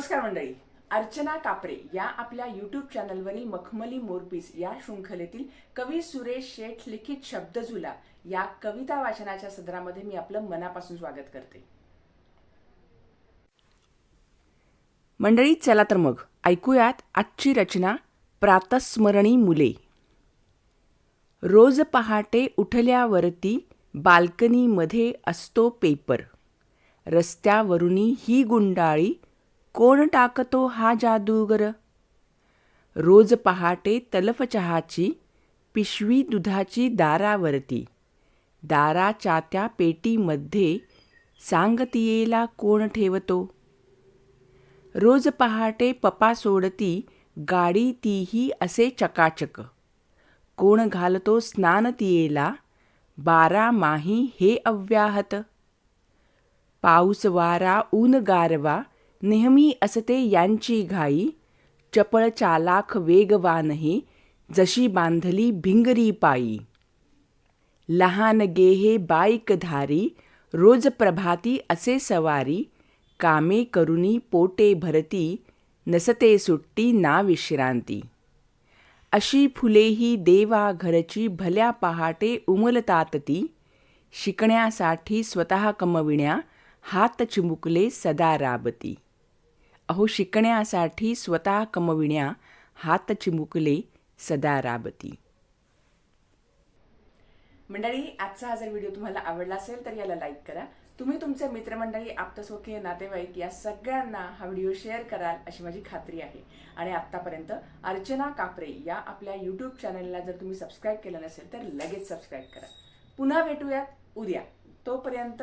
नमस्कार मंडळी. अर्चना कापरे या आपल्या यूट्यूब चॅनलवरील मखमली मोरपीस या शृंखलेतील कवी सुरेश शेठ लिखित शब्दझुला या कविता वाचनाच्या सदरामध्ये मी आपलं मनापासून स्वागत करते. मंडळी चला तर मग ऐकूयात आजची रचना प्रातस्मरणी मुले. रोज पहाटे उठल्यावरती बाल्कनीमध्ये असतो पेपर. रस्त्यावरुनी ही गुंडाळी कोण टाकतो हा जादूगर रोज पहाटे तलफ चहाची पिशवी दुधाची दारावरती. दाराच्या त्या पेटीमध्ये सांगतियेला कोण ठेवतो? रोज पहाटे पपा सोडती गाडी तीही असे चकाचक. कोण घालतो स्नान तियेला बारा माही हे अव्याहत. पाऊस वारा ऊन गारवा नेहमी असते यांची घाई चपळ चालाख वेगवानही जशी बांधली भिंगरी पायी. लहान गेहे बाईकधारी रोज प्रभाती असे सवारी कामे करुनी पोटे भरती नसते सुट्टी ना विश्रांती. अशी फुलेही देवा घरची भल्या पहाटे उमलतात ती शिकण्यासाठी स्वतः कमविण्या हात चिमुकले सदा राबती. अहो शिकण्यासाठी स्वतः कमविण्या हात चिमुकले सदा राबती. मंडळी आजचा हा जर व्हिडिओ तुम्हाला आवडला असेल तर याला लाईक करा. तुम्ही तुमचे मित्रमंडळी आप्तस्वकीय नातेवाईक या सगळ्यांना हा व्हिडिओ शेअर कराल अशी माझी खात्री आहे. आणि आत्तापर्यंत अर्चना कापरे या आपल्या यूट्यूब चॅनलला जर तुम्ही सबस्क्राईब केलं नसेल तर लगेच सबस्क्राईब करा. पुन्हा भेटूयात उद्या. तोपर्यंत